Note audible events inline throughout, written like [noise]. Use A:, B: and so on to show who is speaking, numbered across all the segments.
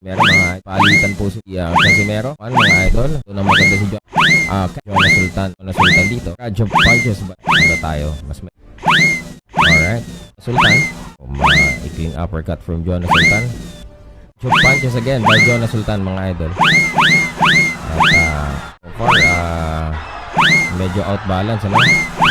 A: Meron mga palitan po si uh, Casimero. Ano mga idol? Ito na maganda si John. Ah, Jonah Sultan. Jonah Sultan dito. Radyo punches? Ano tayo? Mas may... Alright. Sultan. Oh, maikling uppercut from Jonah Sultan. Radyo punches again by Jonah Sultan mga idol. At uh, uh, medyo outbalance ano?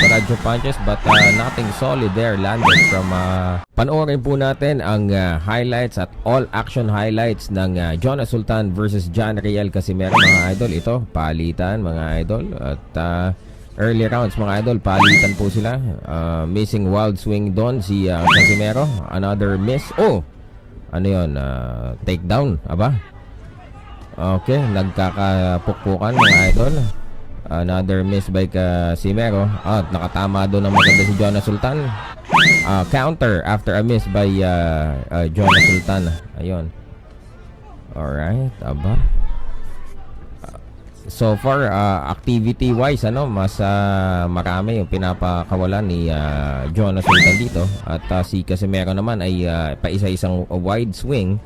A: Radyo punches but uh, nothing solid there landed from uh, panoorin po natin ang uh, highlights at all action highlights ng uh, Jonah Sultan versus John Riel. Casimero mga idol ito palitan mga idol at uh, early rounds mga idol palitan po sila. Uh, missing wild swing doon si uh, Casimero. Another miss. Oh! Ano yun? Uh, takedown. Aba? Okay, nagkakapukpukan mga idol. Another miss by Casimero. At nakatama doon ng maganda si Jonas Sultan. Ah, counter after a miss by uh, uh, Jonas Sultan. Ayun. Alright, aba. So far, ah, activity-wise, ano, mas ah, marami yung pinapakawalan ni ah, Jonas Sultan dito. At ah, si Casimero naman ay ah, paisa-isang wide swing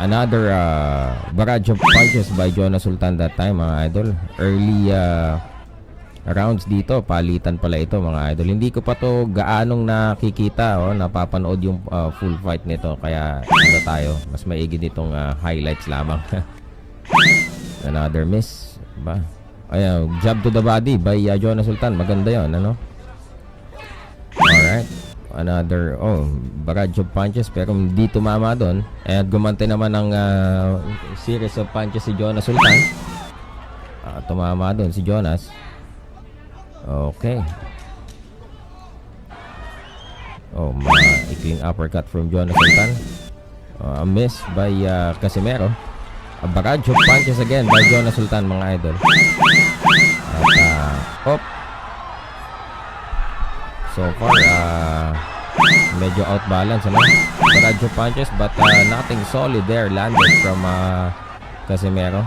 A: Another uh, barrage of punches by Jonas Sultan that time mga idol. Early uh, rounds dito, palitan pala ito mga idol. Hindi ko pa to gaanong nakikita o napapanood yung uh, full fight nito. Kaya ano tayo, mas maigi nitong uh, highlights lamang. [laughs] Another miss. Ba? Ayan, jab to the body by uh, Jonas Sultan. Maganda yon ano? Another, oh, barrage of punches pero hindi tumama doon. At gumante naman ng ah, series of punches si Jonas Sultan. Ah, tumama doon si Jonas. Okay. Oh, maikling uppercut from Jonas Sultan. A miss by ah, Casimero. A barrage of punches again by Jonas Sultan mga idol. At, ah, op, So far, uh, medyo outbalance ano? Of punches but uh, nothing solid there landed from uh, Casimero.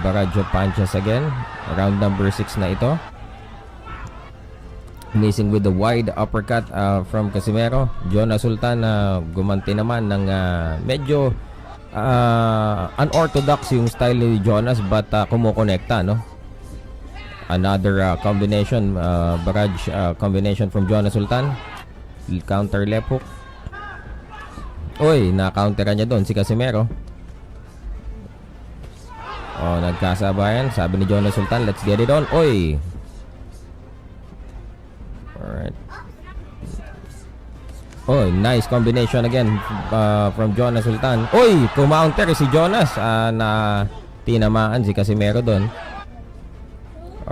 A: Barrage of punches again. Round number 6 na ito. Missing with the wide uppercut uh, from Casimero. Jonah Sultan uh, gumanti naman ng uh, medyo uh, unorthodox yung style ni Jonas but uh, kumukonekta no? Another uh, combination, uh, barrage uh, combination from Jonas Sultan. Counter left hook. Uy, na-counteran niya doon si Casimero. Oh, nagkasabayan. Sabi ni Jonas Sultan, let's get it on. Uy! Alright. Oh, nice combination again uh, from Jonas Sultan. Uy, kumounter si Jonas uh, na tinamaan si Casimero doon.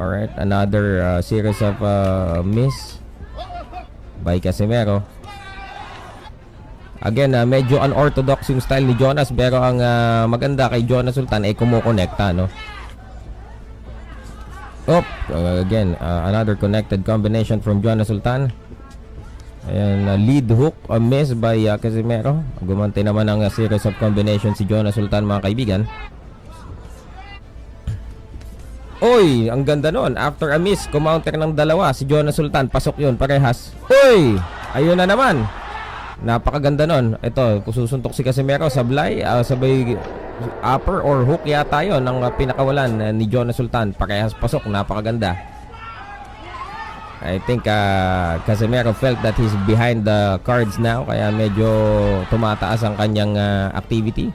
A: Alright, another uh, series of uh, miss by Casimero. Again, uh, medyo unorthodox yung style ni Jonas pero ang uh, maganda kay Jonas Sultan ay kumukonekta, no? Oh, again, uh, another connected combination from Jonas Sultan. Ayan, uh, lead hook, a miss by uh, Casimero. Gumante naman ng uh, series of combination si Jonas Sultan, mga kaibigan. Oy, ang ganda nun. After a miss, kumounter ng dalawa. Si Jonas Sultan, pasok yun, parehas. Oy, ayun na naman. Napakaganda nun. Ito, susuntok si Casimero, sablay, uh, sabay upper or hook yata yun ang pinakawalan uh, ni Jonas Sultan. Parehas pasok, napakaganda. I think uh, Casimero felt that he's behind the cards now kaya medyo tumataas ang kanyang uh, activity.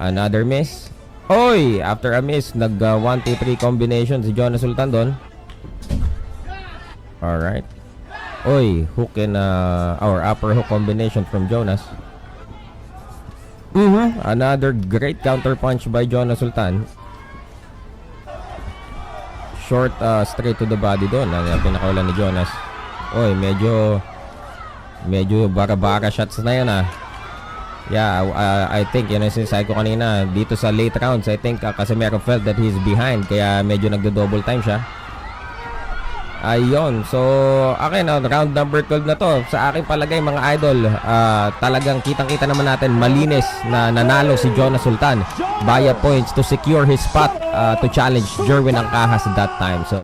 A: Another miss. Oy! After a miss, nag 1-2-3 combination si Jonas Sultan doon. Alright. Oy, hook and uh, our upper hook combination from Jonas. Mhm. Another great counter punch by Jonas Sultan. Short uh, straight to the body doon ang uh, ni Jonas. Oy, medyo medyo bara-bara shots na yun ah. Yeah, uh, I think yun ang sinasabi ko kanina dito sa late rounds, I think uh, Casemiro felt that he's behind kaya medyo nagdo-double time siya. Ayun, so akin uh, round number 12 na to. Sa aking palagay mga idol, uh, talagang kitang-kita naman natin malinis na nanalo si Jonas Sultan via points to secure his spot uh, to challenge Jerwin Angkahas at that time. So